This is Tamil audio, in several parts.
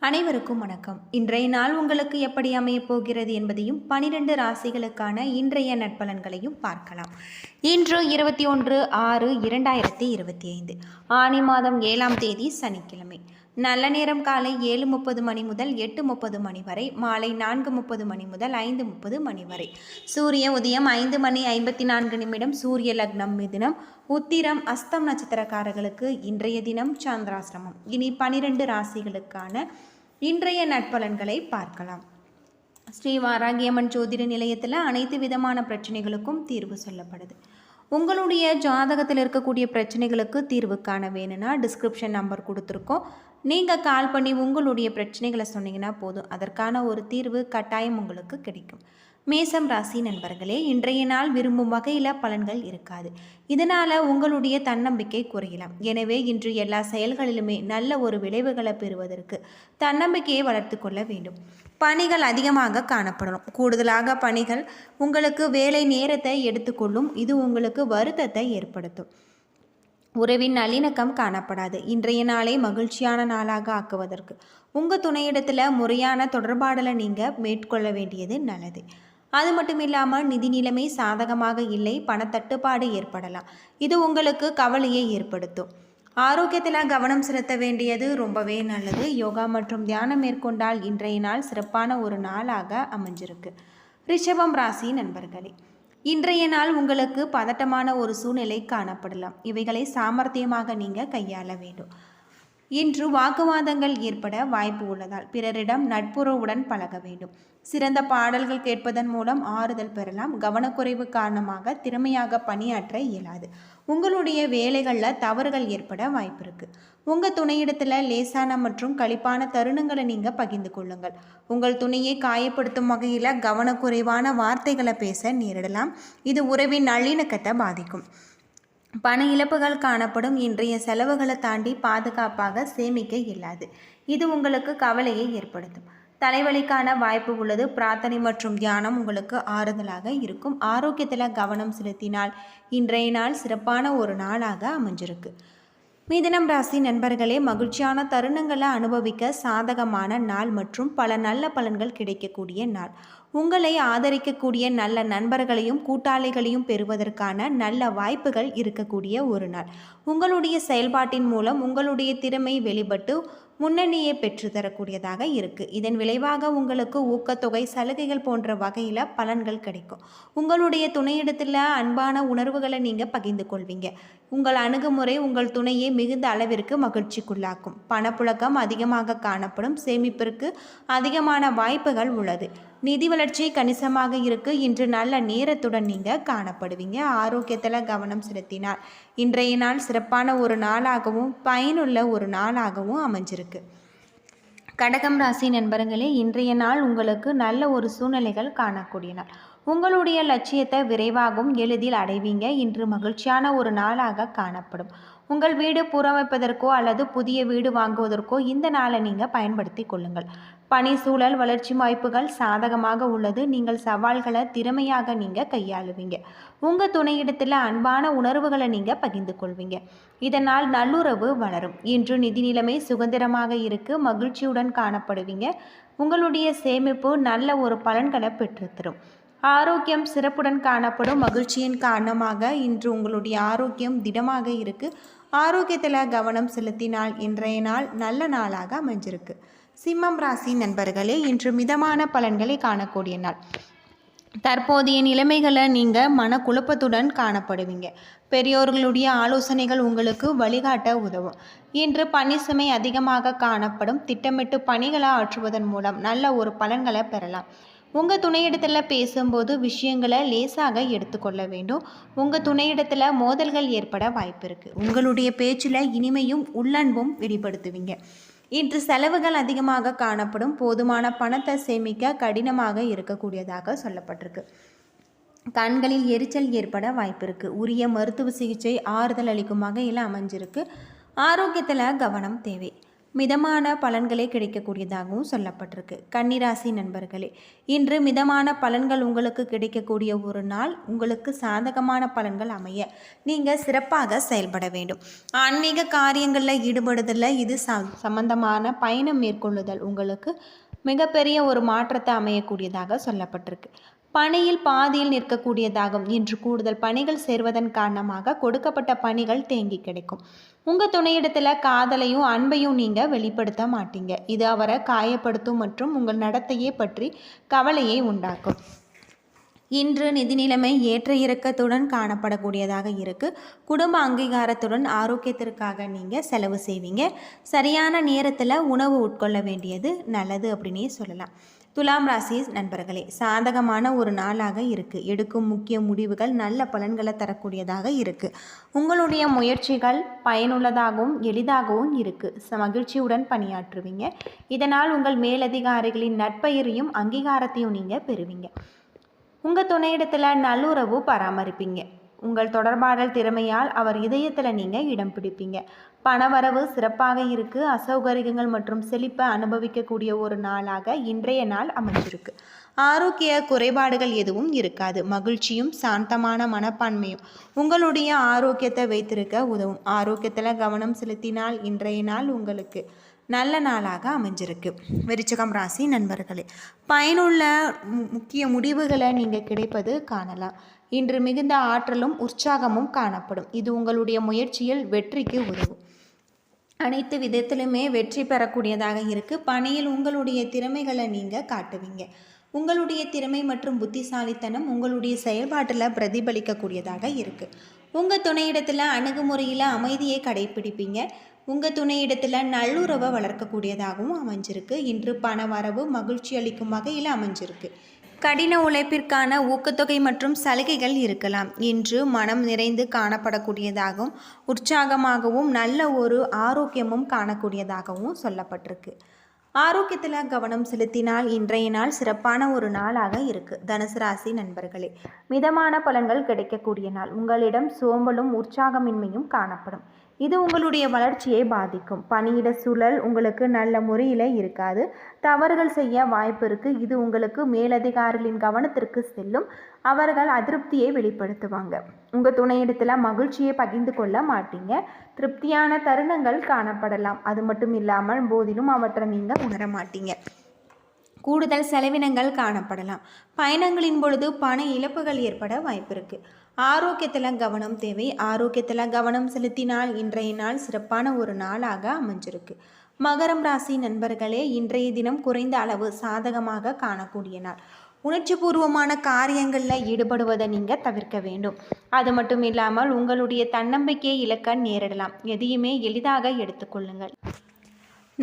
அனைவருக்கும் வணக்கம். இன்றைய நாள் உங்களுக்கு எப்படி அமையப் போகிறது என்பதையும் பனிரெண்டு ராசிகளுக்கான இன்றைய நட்பலன்களையும் பார்க்கலாம். இன்று இருபத்தி ஒன்று ஆறு இரண்டாயிரத்தி இருபத்தி ஐந்து. ஆனி மாதம் ஏழாம் தேதி சனிக்கிழமை. நல்ல நேரம் காலை ஏழு முப்பது மணி முதல் எட்டு முப்பது மணி வரை மாலை நான்கு முப்பது மணி முதல் ஐந்து முப்பது மணி வரை. சூரிய உதயம் ஐந்து மணி ஐம்பத்தி நான்கு நிமிடம் சூரிய லக்னம் மிதினம் உத்திரம் அஸ்தம் நட்சத்திரக்காரர்களுக்கு இன்றைய தினம் சந்திராசிரமம் இனி பனிரெண்டு ராசிகளுக்கான இன்றைய நட்பலன்களை பார்க்கலாம். ஸ்ரீ வாராகியம்மன் ஜோதிட நிலையத்தில் அனைத்து விதமான பிரச்சனைகளுக்கும் தீர்வு சொல்லப்படுது. உங்களுடைய ஜாதகத்தில் இருக்கக்கூடிய பிரச்சனைகளுக்கு தீர்வு காண வேணும்னா டிஸ்கிரிப்ஷன் நம்பர் கொடுத்துருக்கோம். நீங்கள் கால் பண்ணி உங்களுடைய பிரச்சனைகளை சொன்னீங்கன்னா போதும். அதற்கான ஒரு தீர்வு கட்டாயம் உங்களுக்கு கிடைக்கும். மேசம் ராசி நண்பர்களே இன்றைய நாள் விரும்பும் வகையில் பலன்கள் இருக்காது. இதனால் உங்களுடைய தன்னம்பிக்கை குறையலாம். எனவே இன்று எல்லா செயல்களிலுமே நல்ல ஒரு விளைவுகளை பெறுவதற்கு தன்னம்பிக்கையை வளர்த்து கொள்ள வேண்டும். பணிகள் அதிகமாக காணப்படணும். கூடுதலாக பணிகள் உங்களுக்கு வேலை நேரத்தை எடுத்துக்கொள்ளும் இது உங்களுக்கு வருத்தத்தை ஏற்படுத்தும். உறவின் நல்லிணக்கம் காணப்படாது. இன்றைய நாளை மகிழ்ச்சியான நாளாக ஆக்குவதற்கு. உங்கள் துணையிடத்தில் முறையான தொடர்பாடலை நீங்கள் மேற்கொள்ள வேண்டியது நல்லது. அது மட்டும் இல்லாமல் நிதி நிலைமை சாதகமாக இல்லை பணத்தட்டுப்பாடு ஏற்படலாம். இது உங்களுக்கு கவலையை ஏற்படுத்தும். ஆரோக்கியத்தில் கவனம் செலுத்த வேண்டியது ரொம்பவே நல்லது. யோகா மற்றும் தியானம் மேற்கொண்டால் இன்றைய நாள் சிறப்பான ஒரு நாளாக அமைஞ்சிருக்கு. ரிஷபம் ராசி நண்பர்களே இன்றைய நாள் உங்களுக்கு பதட்டமான ஒரு சூழ்நிலை காணப்படலாம். இவைகளை சாமர்த்தியமாக நீங்கள் கையாள வேண்டும். இன்று வாக்குவாதங்கள் ஏற்பட வாய்ப்பு உள்ளதால் பிறரிடம் நட்புறவுடன் பழக வேண்டும். சிறந்த பாடல்கள் கேட்பதன் மூலம் ஆறுதல் பெறலாம். கவனக்குறைவு காரணமாக திறமையாக பணியாற்ற இயலாது. உங்களுடைய வேலைகளில் தவறுகள் ஏற்பட வாய்ப்பு இருக்குது உங்கள் துணையிடத்தில் லேசான மற்றும் களிப்பான தருணங்களை நீங்கள் பகிர்ந்து கொள்ளுங்கள். உங்கள் துணையை காயப்படுத்தும் வகையில் கவனக்குறைவான வார்த்தைகளை பேச நேரிடலாம். இது உறவின் நல்லிணக்கத்தை பாதிக்கும். பண இழப்புகள் காணப்படும் இன்றைய செலவுகளை தாண்டி பாதுகாப்பாக சேமிக்க இயலாது. இது உங்களுக்கு கவலையை ஏற்படுத்தும். தலைவலிக்கான வாய்ப்பு உள்ளது. பிரார்த்தனை மற்றும் தியானம் உங்களுக்கு ஆறுதலாக இருக்கும். ஆரோக்கியத்தில் கவனம் செலுத்தினால் இன்றைய நாள் சிறப்பான ஒரு நாளாக அமைஞ்சிருக்கு. மிதனம் ராசி நண்பர்களே மகிழ்ச்சியான தருணங்களை அனுபவிக்க சாதகமான நாள் மற்றும் பல நல்ல பலன்கள் கிடைக்கக்கூடிய நாள். உங்களை ஆதரிக்கக்கூடிய நல்ல நண்பர்களையும் கூட்டாளிகளையும் பெறுவதற்கான நல்ல வாய்ப்புகள் இருக்கக்கூடிய ஒரு நாள். உங்களுடைய செயல்பாட்டின் மூலம் உங்களுடைய திறமை வெளிப்பட்டு முன்னணியை பெற்றுத்தரக்கூடியதாக இருக்குது இதன் விளைவாக உங்களுக்கு ஊக்கத்தொகை சலுகைகள் போன்ற வகையில் பலன்கள் கிடைக்கும். உங்களுடைய துணையிடத்தில் அன்பான உணர்வுகளை நீங்கள் பகிர்ந்து கொள்வீங்க. உங்கள் அணுகுமுறை உங்கள் துணையை மிகுந்த அளவிற்கு மகிழ்ச்சிக்குள்ளாக்கும். பணப்புழக்கம் அதிகமாக காணப்படும் சேமிப்பிற்கு அதிகமான வாய்ப்புகள் உள்ளது. நிதி வளர்ச்சி கணிசமாக இருக்கு. இன்று நல்ல நேரத்துடன் நீங்கள் காணப்படுவீங்க. ஆரோக்கியத்தில் கவனம் செலுத்தினால் இன்றைய நாள் சிறப்பான ஒரு நாளாகவும் பயனுள்ள ஒரு நாளாகவும் அமைஞ்சிருக்கு. கடகம் ராசி நண்பர்களே இன்றைய நாள் உங்களுக்கு நல்ல ஒரு சூழ்நிலைகள் காணக்கூடிய நாள் உங்களுடைய லட்சியத்தை விரைவாகவும் எளிதில் அடைவீங்க. இன்று மகிழ்ச்சியான ஒரு நாளாக காணப்படும். உங்கள் வீடு புறமைப்பதற்கோ அல்லது புதிய வீடு வாங்குவதற்கோ இந்த நாளை நீங்கள் பயன்படுத்தி கொள்ளுங்கள். பணி சூழல் வளர்ச்சி வாய்ப்புகள் சாதகமாக உள்ளது. நீங்கள் சவால்களை திறமையாக நீங்கள் கையாளுவீங்க. உங்கள் துணையிடத்தில் அன்பான உணர்வுகளை நீங்கள் பகிர்ந்து கொள்வீங்க. இதனால் நல்லுறவு வளரும். இன்று நிதி நிலைமை சுதந்திரமாக இருக்கு. மகிழ்ச்சியுடன் காணப்படுவீங்க. உங்களுடைய சேமிப்பு நல்ல ஒரு பலன்களை பெற்றுத்தரும் ஆரோக்கியம் சிறப்புடன் காணப்படும் மகிழ்ச்சியின் காரணமாக இன்று உங்களுடைய ஆரோக்கியம் திடமாக இருக்குது ஆரோக்கியத்தில் கவனம் செலுத்தினால் இன்றைய நாள் நல்ல நாளாக அமைஞ்சிருக்கு. சிம்மம் ராசி நண்பர்களே இன்று மிதமான பலன்களை காணக்கூடிய நாள். தற்போதைய நிலைமைகளை நீங்கள் மனக்குழப்பத்துடன் காணப்படுவீங்க. பெரியோர்களுடைய ஆலோசனைகள் உங்களுக்கு வழிகாட்ட உதவும். இன்று பணி சுமை அதிகமாக காணப்படும். திட்டமிட்டு பணிகளை ஆற்றுவதன் மூலம் நல்ல ஒரு பலன்களை பெறலாம். உங்கள் துணையிடத்தில் பேசும்போது விஷயங்களை லேசாக எடுத்துக்கொள்ள வேண்டும். உங்கள் துணையிடத்தில் மோதல்கள் ஏற்பட வாய்ப்பு இருக்குது உங்களுடைய பேச்சில் இனிமையும் உள்ளன்பும் வெளிப்படுத்துவீங்க. இன்று செலவுகள் அதிகமாக காணப்படும். போதுமான பணத்தை சேமிக்க கடினமாக இருக்கக்கூடியதாக சொல்லப்பட்டிருக்கு. கண்களில் எரிச்சல் ஏற்பட வாய்ப்பு இருக்குது உரிய மருத்துவ சிகிச்சை ஆறுதல் அளிக்கும் வகையில் அமைஞ்சிருக்கு. ஆரோக்கியத்தில் கவனம் தேவை. மிதமான பலன்களே கிடைக்கக்கூடியதாகவும் சொல்லப்பட்டிருக்கு. கன்னிராசி நண்பர்களே இன்று மிதமான பலன்கள் உங்களுக்கு கிடைக்கக்கூடிய ஒரு நாள் உங்களுக்கு சாதகமான பலன்கள் அமைய நீங்கள் சிறப்பாக செயல்பட வேண்டும். ஆன்மீக காரியங்களில் ஈடுபடுதலில் இது ச சம்பந்தமான பயணம் மேற்கொள்ளுதல் உங்களுக்கு மிகப்பெரிய ஒரு மாற்றத்தை அமையக்கூடியதாக சொல்லப்பட்டிருக்கு. பணியில் பாதியில் நிற்கக்கூடியதாகும். இன்று கூடுதல் பணிகள் சேர்வதன் காரணமாக கொடுக்கப்பட்ட பணிகள் தேங்கி கிடைக்கும். உங்கள் துணையிடத்தில் காதலையும் அன்பையும் நீங்கள் வெளிப்படுத்த மாட்டீங்க. இது அவரை காயப்படுத்தும் மற்றும் உங்கள் நடத்தையை பற்றி கவலையை உண்டாக்கும். இன்று நிதி நிலைமை ஏற்ற இறக்கத்துடன் காணப்படக்கூடியதாக இருக்குது குடும்ப அங்கீகாரத்துடன் ஆரோக்கியத்திற்காக நீங்கள் செலவு செய்வீங்க. சரியான நேரத்தில் உணவு உட்கொள்ள வேண்டியது நல்லது அப்படின்னே சொல்லலாம். துலாம் ராசி நண்பர்களே சாதகமான ஒரு நாளாக இருக்குது எடுக்கும் முக்கிய முடிவுகள் நல்ல பலன்களை தரக்கூடியதாக இருக்குது உங்களுடைய முயற்சிகள் பயனுள்ளதாகவும் எளிதாகவும் இருக்குது மகிழ்ச்சியுடன் பணியாற்றுவீங்க. இதனால் உங்கள் மேலதிகாரிகளின் நட்பெயரையும் அங்கீகாரத்தையும் நீங்கள் பெறுவீங்க. உங்கள் துணையிடத்தில் நல்லுறவு பராமரிப்பீங்க. உங்கள் தொடர்பாடல் திறமையால் அவர் இதயத்தில் நீங்கள் இடம் பிடிப்பீங்க. பணவரவு சிறப்பாக இருக்குது அசௌகரியங்கள் மற்றும் செழிப்பை அனுபவிக்கக்கூடிய ஒரு நாளாக இன்றைய நாள் அமைஞ்சிருக்கு. ஆரோக்கிய குறைபாடுகள் எதுவும் இருக்காது. மகிழ்ச்சியும் சாந்தமான மனப்பான்மையும் உங்களுடைய ஆரோக்கியத்தை வைத்திருக்க உதவும். ஆரோக்கியத்தில் கவனம் செலுத்தினால் இன்றைய நாள் உங்களுக்கு நல்ல நாளாக அமைஞ்சிருக்கு. விருச்சகம் ராசி நண்பர்களே பயனுள்ள முக்கிய முடிவுகளை நீங்கள் கிடைப்பது காணலாம். இன்று மிகுந்த ஆற்றலும் உற்சாகமும் காணப்படும். இது உங்களுடைய முயற்சியில் வெற்றிக்கு உதவும். அனைத்து விதத்திலுமே வெற்றி பெறக்கூடியதாக இருக்குது பணியில் உங்களுடைய திறமைகளை நீங்கள் காட்டுவீங்க. உங்களுடைய திறமை மற்றும் புத்திசாலித்தனம் உங்களுடைய செயல்பாட்டில் பிரதிபலிக்கக்கூடியதாக இருக்குது உங்கள் துணையிடத்தில் அணுகுமுறையில் அமைதியை கடைபிடிப்பீங்க. உங்கள் துணையிடத்தில் நல்லுறவை வளர்க்கக்கூடியதாகவும் அமைஞ்சிருக்கு. இன்று பண வரவு மகிழ்ச்சி அளிக்கும் வகையில் அமைஞ்சிருக்கு. கடின உழைப்பிற்கான ஊக்கத்தொகை மற்றும் சலுகைகள் இருக்கலாம். இன்று மனம் நிறைந்து காணப்படக்கூடியதாகவும் உற்சாகமாகவும் நல்ல ஒரு ஆரோக்கியமும் காணக்கூடியதாகவும் சொல்லப்பட்டிருக்கு. ஆரோக்கியத்தில் கவனம் செலுத்தினால் இன்றைய நாள் சிறப்பான ஒரு நாளாக இருக்குது தனுசு ராசி நண்பர்களே மிதமான பலன்கள் கிடைக்கக்கூடிய நாள். உங்களிடம் சோம்பலும் உற்சாகமின்மையும் காணப்படும். இது உங்களுடைய வளர்ச்சியை பாதிக்கும். பணியிட சூழல் உங்களுக்கு நல்ல முறையில் இருக்காது. தவறுகள் செய்ய வாய்ப்பு இருக்குது இது உங்களுக்கு மேலதிகாரிகளின் கவனத்திற்கு செல்லும். அவர்கள் அதிருப்தியை வெளிப்படுத்துவாங்க. உங்கள் துணையிடத்தில் மகிழ்ச்சியை பகிர்ந்து கொள்ள மாட்டீங்க. திருப்தியான தருணங்கள் காணப்படலாம். அது மட்டும் இல்லாமல் போதிலும் அவற்றை நீங்கள் உணர மாட்டீங்க. கூடுதல் செலவினங்கள் காணப்படலாம். பயணங்களின் பொழுது பண இழப்புகள் ஏற்பட வாய்ப்பு இருக்குது ஆரோக்கியத்தில் கவனம் தேவை. ஆரோக்கியத்தில் கவனம் செலுத்தினால் இன்றைய நாள் சிறப்பான ஒரு நாளாக அமைஞ்சிருக்கு. மகரம் ராசி நண்பர்களே இன்றைய தினம் குறைந்த அளவு சாதகமாக காணக்கூடிய நாள். உணர்ச்சிபூர்வமான காரியங்களில் ஈடுபடுவதை நீங்கள் தவிர்க்க வேண்டும். அது மட்டும் இல்லாமல் உங்களுடைய தன்னம்பிக்கையை இழக்க நேரிடலாம். எதையுமே எளிதாக எடுத்துக்கொள்ளுங்கள்.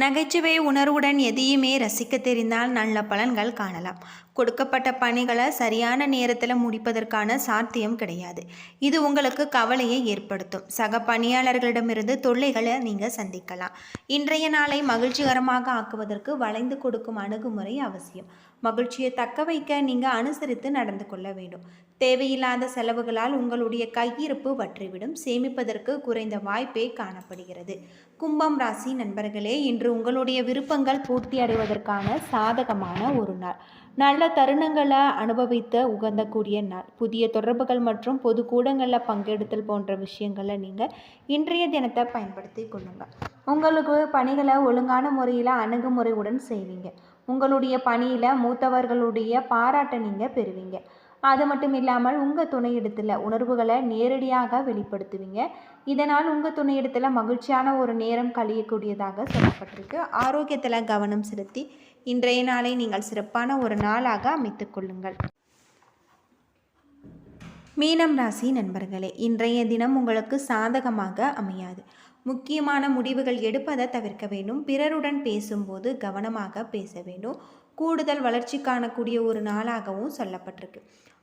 நகைச்சுவை உணர்வுடன் எதையுமே ரசிக்க தெரிந்தால் நல்ல பலன்கள் காணலாம். கொடுக்கப்பட்ட பணிகளை சரியான நேரத்தில் முடிப்பதற்கான சாத்தியம் கிடையாது. இது உங்களுக்கு கவலையை ஏற்படுத்தும். சக பணியாளர்களிடமிருந்து தொல்லைகளை நீங்கள் சந்திக்கலாம். இன்றைய நாளை மகிழ்ச்சிகரமாக ஆக்குவதற்கு வளைந்து கொடுக்கும் அணுகுமுறை அவசியம். மகிழ்ச்சியை தக்க வைக்க நீங்கள் அனுசரித்து நடந்து கொள்ள வேண்டும். தேவையில்லாத செலவுகளால் உங்களுடைய கையிருப்பு வற்றிவிடும். சேமிப்பதற்கு குறைந்த வாய்ப்பே காணப்படுகிறது. கும்பம் ராசி நண்பர்களே இன்று உங்களுடைய விருப்பங்கள் பூர்த்தி அடைவதற்கான சாதகமான ஒரு நாள். நல்ல தருணங்களை அனுபவித்த உகந்தக்கூடிய நாள். புதிய தொடர்புகள் மற்றும் பொது கூடங்களில் பங்கெடுத்தல் போன்ற விஷயங்களை நீங்கள் இன்றைய தினத்தை பயன்படுத்தி கொள்ளுங்கள் உங்களுக்கு பணிகளை ஒழுங்கான முறையில் அணுகுமுறையுடன் செய்வீங்க. உங்களுடைய பணியில் மூத்தவர்களுடைய பாராட்டை நீங்கள் பெறுவீங்க. அது மட்டும் இல்லாமல் உங்கள் துணையிடத்தில் உணர்வுகளை நேரடியாக வெளிப்படுத்துவீங்க. இதனால் உங்கள் துணையிடத்தில் மகிழ்ச்சியான ஒரு நேரம் கழியக்கூடியதாக சொல்லப்பட்டிருக்கு. ஆரோக்கியத்தில் கவனம் செலுத்தி இன்றைய நாளை நீங்கள் சிறப்பான ஒரு நாளாக அமைத்து கொள்ளுங்கள். மீனம் ராசி நண்பர்களே இன்றைய தினம் உங்களுக்கு சாதகமாக அமையாது. முக்கியமான முடிவுகள் எடுப்பதை தவிர்க்க வேண்டும். பிறருடன் பேசும்போது கவனமாக பேச வேண்டும். கூடுதல் வளர்ச்சி காணக்கூடிய ஒரு நாளாகவும் சொல்லப்பட்டிருக்கு.